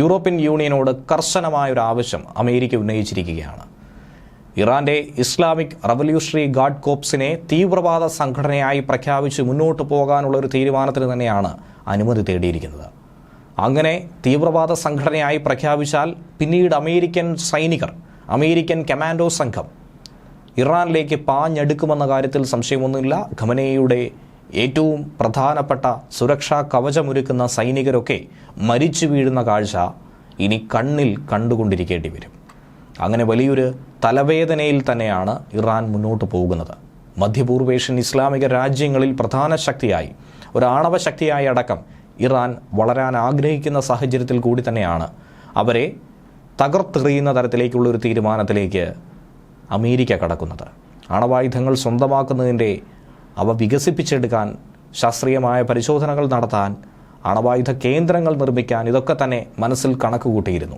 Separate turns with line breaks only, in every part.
European യൂണിയനോട് കർശനമായ ഒരു ആവശ്യം അമേരിക്ക ഉന്നയിച്ചിരിക്കുകയാണ്. ഇറാന്റെ ഇസ്ലാമിക് റവല്യൂഷണറി ഗാർഡ് കോപ്സിനെ തീവ്രവാദ സംഘടനയായി പ്രഖ്യാപിച്ച് മുന്നോട്ട് പോകാനുള്ള ഒരു തീരുമാനത്തിന് തന്നെയാണ് അനുമതി തേടിയിരിക്കുന്നത്. അങ്ങനെ തീവ്രവാദ സംഘടനയായി പ്രഖ്യാപിച്ചാൽ പിന്നീട് അമേരിക്കൻ സൈനികർ അമേരിക്കൻ കമാൻഡോ സംഘം ഇറാനിലേക്ക് പാഞ്ഞെടുക്കുമെന്ന കാര്യത്തിൽ സംശയമൊന്നുമില്ല. ഖമനയുടെ ഏറ്റവും പ്രധാനപ്പെട്ട സുരക്ഷാ കവചമൊരുക്കുന്ന സൈനികരൊക്കെ മരിച്ചു വീഴുന്ന കാഴ്ച ഇനി കണ്ണിൽ കണ്ടുകൊണ്ടിരിക്കേണ്ടി വരും. അങ്ങനെ വലിയൊരു തലവേദനയിൽ തന്നെയാണ് ഇറാൻ മുന്നോട്ട് പോകുന്നത്. മധ്യപൂർവേഷ്യൻ ഇസ്ലാമിക രാജ്യങ്ങളിൽ പ്രധാന ശക്തിയായി ഒരു ആണവ ശക്തിയായി അടക്കം ഇറാൻ വളരാൻ ആഗ്രഹിക്കുന്ന സാഹചര്യത്തിൽ കൂടി തന്നെയാണ് അവരെ തകർത്തെറിയുന്ന തരത്തിലേക്കുള്ള ഒരു തീരുമാനത്തിലേക്ക് അമേരിക്ക കടക്കുന്നത്. ആണവായുധങ്ങൾ സ്വന്തമാക്കുന്നതിന്റെ അവ വികസിപ്പിച്ചെടുക്കാൻ ശാസ്ത്രീയമായ പരിശോധനകൾ നടത്താൻ അണവായുധ കേന്ദ്രങ്ങൾ നിർമ്മിക്കാൻ ഇതൊക്കെ തന്നെ മനസ്സിൽ കണക്ക് കൂട്ടിയിരുന്നു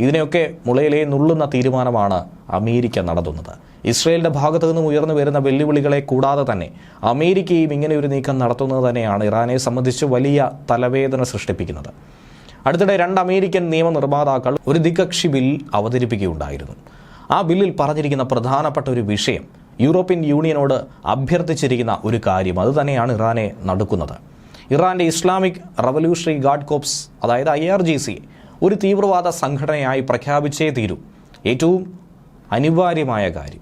ഇതിനെയൊക്കെ മുളയിലെ നുള്ളുന്ന തീരുമാനമാണ് അമേരിക്ക നടത്തുന്നത്. ഇസ്രയേലിന്റെ ഭാഗത്തു നിന്നും ഉയർന്നു വരുന്ന വെല്ലുവിളികളെ കൂടാതെ തന്നെ അമേരിക്കയും ഇങ്ങനെ ഒരു നീക്കം നടത്തുന്നത് തന്നെയാണ് ഇറാനെ സംബന്ധിച്ച് വലിയ തലവേദന സൃഷ്ടിപ്പിക്കുന്നത്. അടുത്തിടെ രണ്ട് അമേരിക്കൻ നിയമനിർമ്മാതാക്കൾ ഒരു ദ്വികക്ഷി ബിൽ അവതരിപ്പിക്കുകയുണ്ടായിരുന്നു. ആ ബില്ലിൽ പറഞ്ഞിരിക്കുന്ന പ്രധാനപ്പെട്ട ഒരു വിഷയം യൂറോപ്യൻ യൂണിയനോട് അഭ്യർത്ഥിച്ചിരിക്കുന്ന ഒരു കാര്യം. അതുതന്നെയാണ് ഇറാനെ നടക്കുന്നത്. ഇറാന്റെ ഇസ്ലാമിക് റവല്യൂഷണറി ഗാർഡ് കോപ്സ് അതായത് ഐ ആർ ജി സി ഒരു തീവ്രവാദ സംഘടനയായി പ്രഖ്യാപിച്ചേ തീരൂ. ഏറ്റവും അനിവാര്യമായ കാര്യം.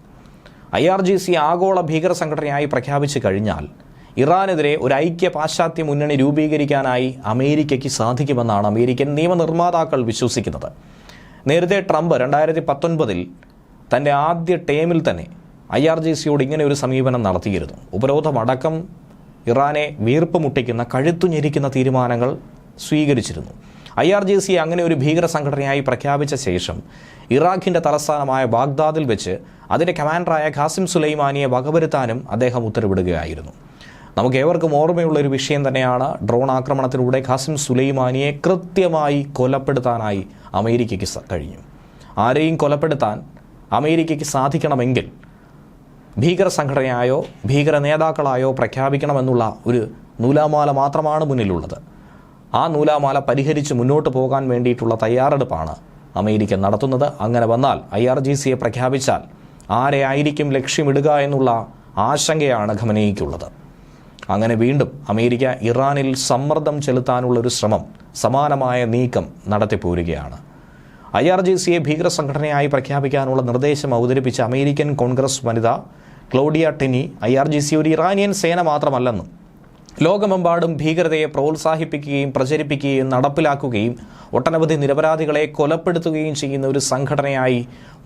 ഐ ആർ ജി സി ആഗോള ഭീകര സംഘടനയായി പ്രഖ്യാപിച്ചു കഴിഞ്ഞാൽ ഇറാനെതിരെ ഒരു ഐക്യ പാശ്ചാത്യ മുന്നണി രൂപീകരിക്കാനായി അമേരിക്കയ്ക്ക് സാധിക്കുമെന്നാണ് അമേരിക്കൻ നിയമനിർമ്മാതാക്കൾ വിശ്വസിക്കുന്നത്. നേരത്തെ ട്രംപ് രണ്ടായിരത്തി പത്തൊൻപതിൽ തന്റെ ആദ്യ ടേമിൽ തന്നെ ഐ ആർ ജി സിയോട് ഇങ്ങനെ ഒരു സമീപനം നടത്തിയിരുന്നു. ഉപരോധമടക്കം ഇറാനെ വീർപ്പ് മുട്ടിക്കുന്ന കഴുത്തു ഞെരിക്കുന്ന തീരുമാനങ്ങൾ സ്വീകരിച്ചിരുന്നു. ഐ ആർ ജി സിയെ അങ്ങനെ ഒരു ഭീകര സംഘടനയായി പ്രഖ്യാപിച്ച ശേഷം ഇറാഖിന്റെ തലസ്ഥാനമായ ബാഗ്ദാദിൽ വെച്ച് അതിന്റെ കമാൻഡറായ ഖാസിം സുലൈമാനിയെ വകവരുത്താനും അദ്ദേഹം ഉത്തരവിടുകയായിരുന്നു. നമുക്ക് ഏവർക്കും ഓർമ്മയുള്ള ഒരു വിഷയം തന്നെയാണ് ഡ്രോൺ ആക്രമണത്തിലൂടെ ഖാസിം സുലൈമാനിയെ കൃത്യമായി കൊലപ്പെടുത്താനായി അമേരിക്കയ്ക്ക് കഴിഞ്ഞു. ആരെയും കൊലപ്പെടുത്താൻ അമേരിക്കയ്ക്ക് സാധിക്കണമെങ്കിൽ ഭീകര സംഘടനയായോ ഭീകര നേതാക്കളായോ പ്രഖ്യാപിക്കണമെന്നുള്ള ഒരു നൂലാമാല മാത്രമാണ് മുന്നിലുള്ളത്. ആ നൂലാമാല പരിഹരിച്ച് മുന്നോട്ട് പോകാൻ വേണ്ടിയിട്ടുള്ള തയ്യാറെടുപ്പാണ് അമേരിക്ക നടത്തുന്നത്. അങ്ങനെ വന്നാൽ ഐ ആർ ജി സിയെ പ്രഖ്യാപിച്ചാൽ ആരെ ആയിരിക്കും ലക്ഷ്യമിടുക എന്നുള്ള ആശങ്കയാണ് ഖമനയ്ക്കുള്ളത്. അങ്ങനെ വീണ്ടും അമേരിക്ക ഇറാനിൽ സമ്മർദ്ദം ചെലുത്താനുള്ള ഒരു ശ്രമം സമാനമായ നീക്കം നടത്തിപ്പോരുകയാണ്. ഐ ആർ ജി സിയെ ഭീകര സംഘടനയായി പ്രഖ്യാപിക്കാനുള്ള നിർദ്ദേശം അവതരിപ്പിച്ച American Congress Vanitha Claudia Tenney I R G C ഒരു ഇറാനിയൻ സേന മാത്രമല്ലെന്നും ലോകമെമ്പാടും ഭീകരതയെ പ്രോത്സാഹിപ്പിക്കുകയും പ്രചരിപ്പിക്കുകയും നടപ്പിലാക്കുകയും ഒട്ടനവധി നിരപരാധികളെ കൊലപ്പെടുത്തുകയും ചെയ്യുന്ന ഒരു സംഘടനയായി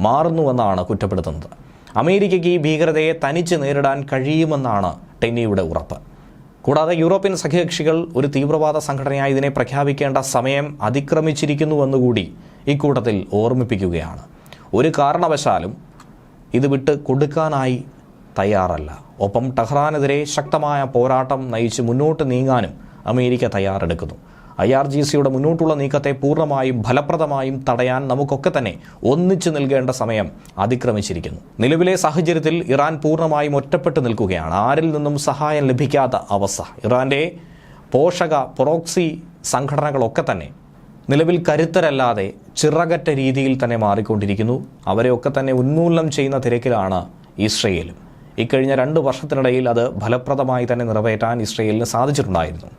മാറുന്നുവെന്നാണ് കുറ്റപ്പെടുത്തുന്നത്. അമേരിക്കയ്ക്ക് ഈ ഭീകരതയെ തനിച്ച് നേരിടാൻ കഴിയുമെന്നാണ് ടെന്നിയുടെ ഉറപ്പ്. കൂടാതെ യൂറോപ്യൻ സഖ്യകക്ഷികൾ ഒരു തീവ്രവാദ സംഘടനയായി ഇതിനെ പ്രഖ്യാപിക്കേണ്ട സമയം അതിക്രമിച്ചിരിക്കുന്നുവെന്നുകൂടി ഇക്കൂട്ടത്തിൽ ഓർമ്മിപ്പിക്കുകയാണ്. ഒരു കാരണവശാലും ഇത് വിട്ട് കൊടുക്കാനായി തയ്യാറല്ല. ഒപ്പം ടെഹ്റാനെതിരെ ശക്തമായ പോരാട്ടം നയിച്ച് മുന്നോട്ട് നീങ്ങാനും അമേരിക്ക തയ്യാറെടുക്കുന്നു. ഐ ആർ ജി സിയുടെ മുന്നോട്ടുള്ള നീക്കത്തെ പൂർണമായും ഫലപ്രദമായും തടയാൻ നമുക്കൊക്കെ തന്നെ ഒന്നിച്ചു നൽകേണ്ട സമയം അതിക്രമിച്ചിരിക്കുന്നു. നിലവിലെ സാഹചര്യത്തിൽ ഇറാൻ പൂർണമായും ഒറ്റപ്പെട്ടു നിൽക്കുകയാണ്. ആരിൽ നിന്നും സഹായം ലഭിക്കാത്ത അവസ്ഥ. ഇറാന്റെ പോഷക പൊറോക്സി സംഘടനകളൊക്കെ തന്നെ നിലവിൽ കരുത്തരല്ലാതെ ചിറകറ്റ രീതിയിൽ തന്നെ മാറിക്കൊണ്ടിരിക്കുന്നു. അവരെയൊക്കെ തന്നെ ഉന്മൂലനം ചെയ്യുന്ന തിരക്കിലാണ് ഇസ്രയേലും. ഇക്കഴിഞ്ഞ രണ്ട് വർഷത്തിനിടയിൽ അത് ഫലപ്രദമായി തന്നെ നിറവേറ്റാൻ ഇസ്രയേലിന് സാധിച്ചിട്ടുണ്ടായിരുന്നു.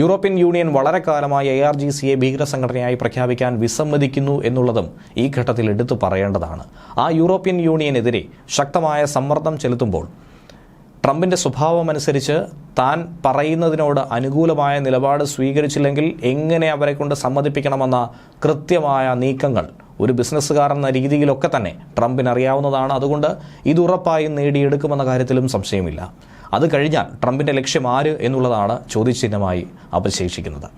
യൂറോപ്യൻ യൂണിയൻ വളരെ കാലമായി എ ആർ ജി സിയെ ഭീകര സംഘടനയായി പ്രഖ്യാപിക്കാൻ വിസമ്മതിക്കുന്നു എന്നുള്ളതും ഈ ഘട്ടത്തിൽ എടുത്തു പറയേണ്ടതാണ്. ആ യൂറോപ്യൻ യൂണിയനെതിരെ ശക്തമായ സമ്മർദ്ദം ചെലുത്തുമ്പോൾ ട്രംപിന്റെ സ്വഭാവമനുസരിച്ച് താൻ പറയുന്നതിനോട് അനുകൂലമായ നിലപാട് സ്വീകരിച്ചില്ലെങ്കിൽ എങ്ങനെ അവരെക്കൊണ്ട് സമ്മതിപ്പിക്കണമെന്ന കൃത്യമായ നീക്കങ്ങൾ ഒരു ബിസിനസ്സുകാർ എന്ന രീതിയിലൊക്കെ തന്നെ ട്രംപിന് അറിയാവുന്നതാണ് അതുകൊണ്ട് ഇത് ഉറപ്പായും നേടിയെടുക്കുമെന്ന കാര്യത്തിലും സംശയമില്ല. അത് കഴിഞ്ഞാൽ ട്രംപിന്റെ ലക്ഷ്യം ആര് എന്നുള്ളതാണ് ചോദ്യചിഹ്നമായി അവശേഷിക്കുന്നത്.